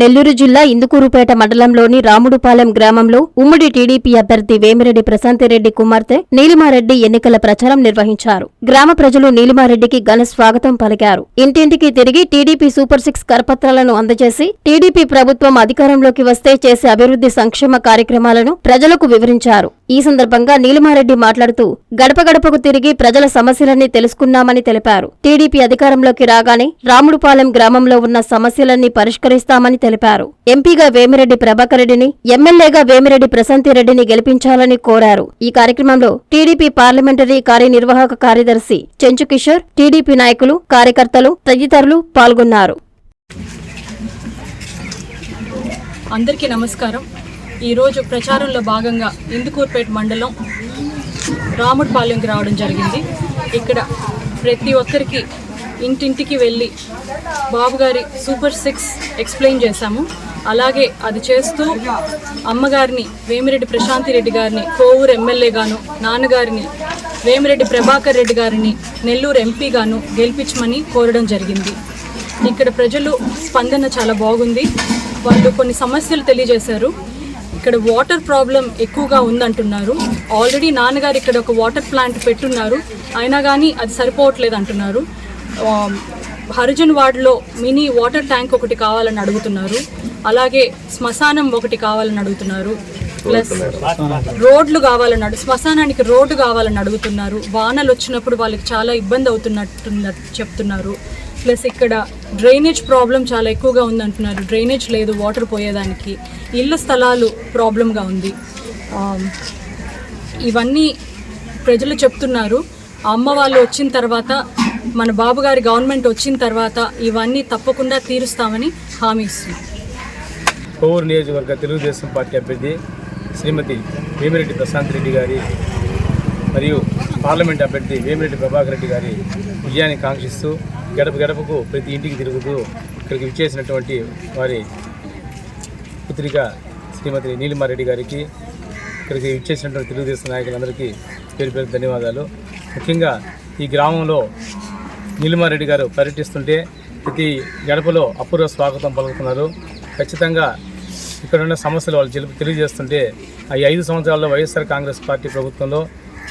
నెల్లూరు జిల్లా ఇందుకూరుపేట మండలంలోని రాముడుపాలెం గ్రామంలో ఉమ్మడి టీడీపీ అభ్యర్థి వేమిరెడ్డి ప్రశాంతిరెడ్డి కుమార్తె నీలిమారెడ్డి ఎన్నికల ప్రచారం నిర్వహించారు. గ్రామ ప్రజలు నీలిమారెడ్డికి ఘన స్వాగతం పలికారు. ఇంటింటికి తిరిగి టీడీపీ సూపర్ సిక్స్ కరపత్రాలను అందజేసి టీడీపీ ప్రభుత్వం అధికారంలోకి వస్తే చేసే అభివృద్ధి సంక్షేమ కార్యక్రమాలను ప్రజలకు వివరించారు. ఈ సందర్భంగా నీలిమారెడ్డి మాట్లాడుతూ గడప గడపకు తిరిగి ప్రజల సమస్యలన్నీ తెలుసుకున్నామని తెలిపారు. టీడీపీ అధికారంలోకి రాగానే రాముడుపాలెం గ్రామంలో ఉన్న సమస్యలన్నీ పరిష్కరిస్తామని తెలిపారు. ఎంపీగా వేమిరెడ్డి ప్రభాకరెడ్డిని ఎమ్మెల్యేగా వేమిరెడ్డి ప్రశాంతిరెడ్డిని గెలిపించాలని కోరారు. ఈ కార్యక్రమంలో టీడీపీ పార్లమెంటరీ కార్యనిర్వాహక కార్యదర్శి చెంచు కిషోర్ టీడీపీ నాయకులు కార్యకర్తలు తదితరులు పాల్గొన్నారు. అందరికీ నమస్కారం. ఈరోజు ప్రచారంలో భాగంగా ఇందుకూర్పేట మండలం రాముడిపాలెంకి రావడం జరిగింది. ఇక్కడ ప్రతి ఒక్కరికి ఇంటింటికి వెళ్ళి బాబుగారి సూపర్ సిక్స్ ఎక్స్ప్లెయిన్ చేశాము. అలాగే అది చేస్తూ అమ్మగారిని వేమిరెడ్డి ప్రశాంతి రెడ్డి గారిని కోవూరు ఎమ్మెల్యేగాను నాన్నగారిని వేమిరెడ్డి ప్రభాకర్ రెడ్డి గారిని నెల్లూరు ఎంపీగాను గెలిపించమని కోరడం జరిగింది. ఇక్కడ ప్రజలు స్పందన చాలా బాగుంది. వాళ్ళు కొన్ని సమస్యలు తెలియజేశారు. ఇక్కడ వాటర్ ప్రాబ్లం ఎక్కువగా ఉందంటున్నారు. ఆల్రెడీ నాన్నగారు ఇక్కడ ఒక వాటర్ ప్లాంట్ పెట్టున్నారు. అయినా కానీ అది సరిపోవట్లేదు అంటున్నారు. హరిజన్ వార్డులో మినీ వాటర్ ట్యాంక్ ఒకటి కావాలని అడుగుతున్నారు. అలాగే శ్మశానం ఒకటి కావాలని అడుగుతున్నారు. ప్లస్ రోడ్లు కావాలని అడుగు శ్మశానానికి రోడ్డు కావాలని అడుగుతున్నారు. వానలు వచ్చినప్పుడు వాళ్ళకి చాలా ఇబ్బంది అవుతున్నట్టు చెప్తున్నారు. ప్లస్ ఇక్కడ డ్రైనేజ్ ప్రాబ్లం చాలా ఎక్కువగా ఉందంటున్నారు. డ్రైనేజ్ లేదు వాటర్ పోయేదానికి. ఇళ్ళ స్థలాలు ప్రాబ్లంగా ఉంది. ఇవన్నీ ప్రజలు చెప్తున్నారు. అమ్మ వాళ్ళు వచ్చిన తర్వాత మన బాబు గారి గవర్నమెంట్ వచ్చిన తర్వాత ఇవన్నీ తప్పకుండా తీరుస్తామని హామీ ఇస్తున్నాం. కోవూరు నియోజకవర్గ తెలుగుదేశం పార్టీ అభ్యర్థి శ్రీమతి వేమిరెడ్డి ప్రశాంత్ రెడ్డి గారి మరియు పార్లమెంట్ అభ్యర్థి వేమిరెడ్డి ప్రభాకర్ రెడ్డి గారి విజయాన్ని కాంక్షిస్తూ గడప గడపకు ప్రతి ఇంటికి తిరుగుతూ ఇక్కడికి విచ్చేసినటువంటి వారి పుత్రిక శ్రీమతి నీలిమారెడ్డి గారికి ఇక్కడికి విచ్చేసినటువంటి తెలుగుదేశం నాయకులందరికీ పేరు పేరు ధన్యవాదాలు. ముఖ్యంగా ఈ గ్రామంలో నీలిమారెడ్డి గారు పర్యటిస్తుంటే ప్రతి గడపలో అపూర్వ స్వాగతం పలుకుతున్నారు. ఖచ్చితంగా ఇక్కడ ఉన్న సమస్యలు వాళ్ళు తెలిపి తెలియజేస్తుంటే ఆ ఈ ఐదు సంవత్సరాల్లో వైఎస్ఆర్ కాంగ్రెస్ పార్టీ ప్రభుత్వంలో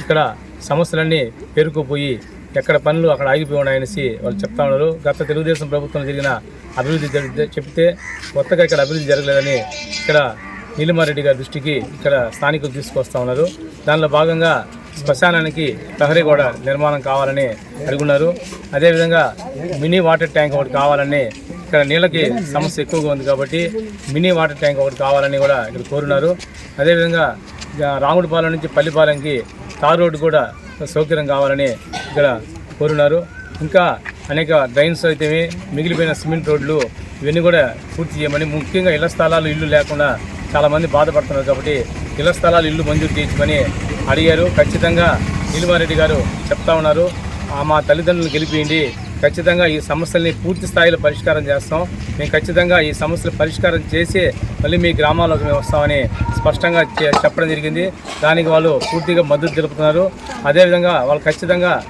ఇక్కడ సమస్యలన్నీ పేరుకుపోయి ఎక్కడ పనులు అక్కడ ఆగిపోయి ఉన్నాయనేసి వాళ్ళు చెప్తా ఉన్నారు. గత తెలుగుదేశం ప్రభుత్వం జరిగిన అభివృద్ధి చెప్తే కొత్తగా ఇక్కడ అభివృద్ధి జరగలేదని ఇక్కడ నీలిమారెడ్డి గారి దృష్టికి ఇక్కడ స్థానికులు తీసుకొస్తా ఉన్నారు. దానిలో భాగంగా శ్మశానానికి ప్రహరీ గోడ నిర్మాణం కావాలని అడుగున్నారు. అదేవిధంగా మినీ వాటర్ ట్యాంక్ ఒకటి కావాలని ఇక్కడ నీళ్ళకి సమస్య ఎక్కువగా ఉంది కాబట్టి మినీ వాటర్ ట్యాంక్ ఒకటి కావాలని కూడా ఇక్కడ కోరున్నారు. అదేవిధంగా రాముడిపాలెం నుంచి పల్లిపాలెంకి తార్ రోడ్డు కూడా సౌకర్యం కావాలని ఇక్కడ కోరున్నారు. ఇంకా అనేక డ్రైన్స్ అయితే మిగిలిపోయిన సిమెంట్ రోడ్లు ఇవన్నీ కూడా పూర్తి చేయమని ముఖ్యంగా ఇళ్ళ స్థలాలు ఇల్లు లేకుండా చాలామంది బాధపడుతున్నారు కాబట్టి ఇళ్ళ స్థలాలు ఇల్లు మంజూరు చేయించమని అడిగారు. ఖచ్చితంగా నీలిమారెడ్డి గారు చెప్తా ఉన్నారు. ఆ మా తల్లిదండ్రులను గెలిపియండి. ఖచ్చితంగా ఈ సమస్యల్ని పూర్తి స్థాయిలో పరిష్కారం చేస్తాం. మేము ఖచ్చితంగా ఈ సమస్యలు పరిష్కారం చేసి మళ్ళీ మీ గ్రామాల్లోకి మేము వస్తామని స్పష్టంగా చె- చెప్పడం జరిగింది. దానికి వాళ్ళు పూర్తిగా మద్దతు తెలుపుతున్నారు. అదేవిధంగా వాళ్ళు ఖచ్చితంగా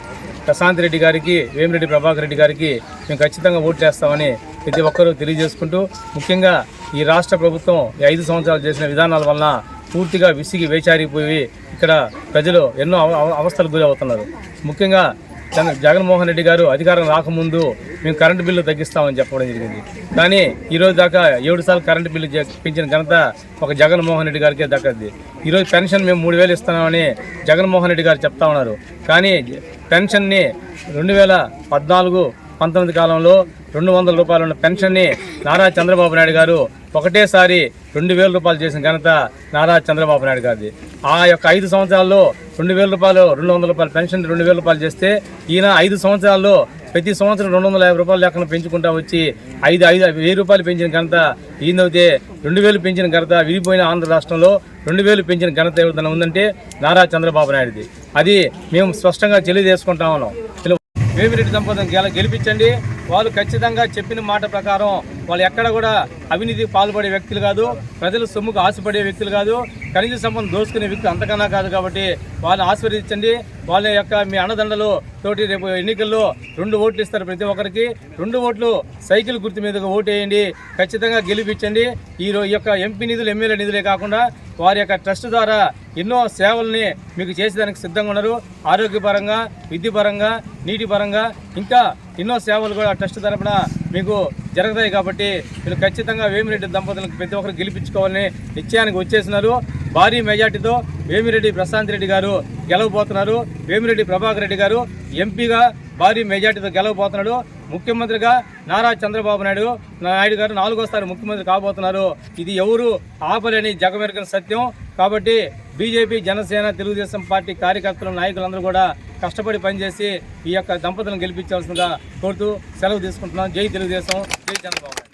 ప్రశాంత్ రెడ్డి గారికి వేమిరెడ్డి ప్రభాకర్ రెడ్డి గారికి మేము ఖచ్చితంగా ఓటు చేస్తామని ప్రతి ఒక్కరూ తెలియజేసుకుంటూ ముఖ్యంగా ఈ రాష్ట్ర ప్రభుత్వం ఈ ఐదు సంవత్సరాలు చేసిన విధానాల వలన పూర్తిగా విసిగి వేచారిపోయి ఇక్కడ ప్రజలు ఎన్నో అవ- అవస్థలకు గురి అవుతున్నారు ముఖ్యంగా జగన్మోహన్ రెడ్డి గారు అధికారం రాకముందు మేము కరెంటు బిల్లు తగ్గిస్తామని చెప్పడం జరిగింది. కానీ ఈరోజు దాకా ఏడు సార్లు కరెంటు బిల్లు పెంచిన ఘనత ఒక జగన్మోహన్ రెడ్డి గారికే దక్కద్ది. ఈరోజు పెన్షన్ మేము మూడు వేలు ఇస్తున్నామని జగన్మోహన్ రెడ్డి గారు చెప్తా ఉన్నారు. కానీ పెన్షన్ని రెండు వేల పద్నాలుగు పంతొమ్మిది కాలంలో రెండు వందల రూపాయలు ఉన్న పెన్షన్ని నారా చంద్రబాబు నాయుడు గారు ఒకటేసారి రెండు వేల రూపాయలు చేసిన ఘనత నారా చంద్రబాబు నాయుడు గారిది. ఆ యొక్క ఐదు సంవత్సరాల్లో రెండు వేల రూపాయలు రెండు వందల రూపాయలు పెన్షన్ రెండు వేల రూపాయలు చేస్తే ఈయన ఐదు సంవత్సరాల్లో ప్రతి సంవత్సరం రెండు వందల యాభై రూపాయలు లెక్కన పెంచుకుంటా వచ్చి ఐదు ఐదు వెయ్యి రూపాయలు పెంచిన ఘనత ఈయనైతే రెండు వేలు పెంచిన ఘనత విడిపోయిన ఆంధ్ర రాష్ట్రంలో రెండు వేలు పెంచిన ఘనత ఏదైనా ఉందంటే నారా చంద్రబాబు నాయుడుది. అది మేము స్పష్టంగా తెలియజేసుకుంటా ఉన్నాం. వేమిరెడ్డి దంపతులను గెల గెలిపించండి వాళ్ళు ఖచ్చితంగా చెప్పిన మాట ప్రకారం వాళ్ళు ఎక్కడ కూడా అవినీతికి పాల్పడే వ్యక్తులు కాదు ప్రజల సొమ్ముకు ఆశపడే వ్యక్తులు కాదు ఖనిజ సంపద దోసుకునే వ్యక్తులు అంతకన్నా కాదు కాబట్టి వాళ్ళని ఆశీర్వదించండి. వాళ్ళ యొక్క మీ అన్నదండలు తోటి రేపు ఎన్నికల్లో రెండు ఓట్లు ఇస్తారు ప్రతి ఒక్కరికి. రెండు ఓట్లు సైకిల్ గుర్తు మీదుగా ఓటు వేయండి ఖచ్చితంగా గెలిపించండి. ఈ ఈ యొక్క ఎంపీ నిధులు ఎమ్మెల్యే నిధులే కాకుండా వారి యొక్క ట్రస్ట్ ద్వారా ఎన్నో సేవల్ని మీకు చేసేదానికి సిద్ధంగా ఉన్నారు. ఆరోగ్యపరంగా విద్యపరంగా నీటిపరంగా ఇంకా ఎన్నో సేవలు కూడా ట్రస్ట్ తరపున మీకు జరుగుతాయి కాబట్టి మీరు ఖచ్చితంగా వేమిరెడ్డి దంపతులకు ప్రతి ఒక్కరు గెలిపించుకోవాలని నిశ్చయానికి వచ్చేసినారు. భారీ మెజార్టీతో వేమిరెడ్డి ప్రశాంత్ రెడ్డి గారు గెలవబోతున్నారు. వేమిరెడ్డి ప్రభాకర్ రెడ్డి గారు ఎంపీగా భారీ మెజార్టీతో గెలవబోతున్నాడు. ముఖ్యమంత్రిగా నారా చంద్రబాబు నాయుడు నాయుడు గారు నాలుగోసారి ముఖ్యమంత్రి కాబోతున్నారు. ఇది ఎవరు ఆపలేని జగమెరకని సత్యం. కాబట్టి బీజేపీ జనసేన తెలుగుదేశం పార్టీ కార్యకర్తలు నాయకులందరూ కూడా కష్టపడి పనిచేసి ఈ యొక్క దంపతులను గెలిపించాల్సిందిగా కోరుతూ సెలవు తీసుకుంటున్నాం. జై తెలుగుదేశం జై చంద్రబాబు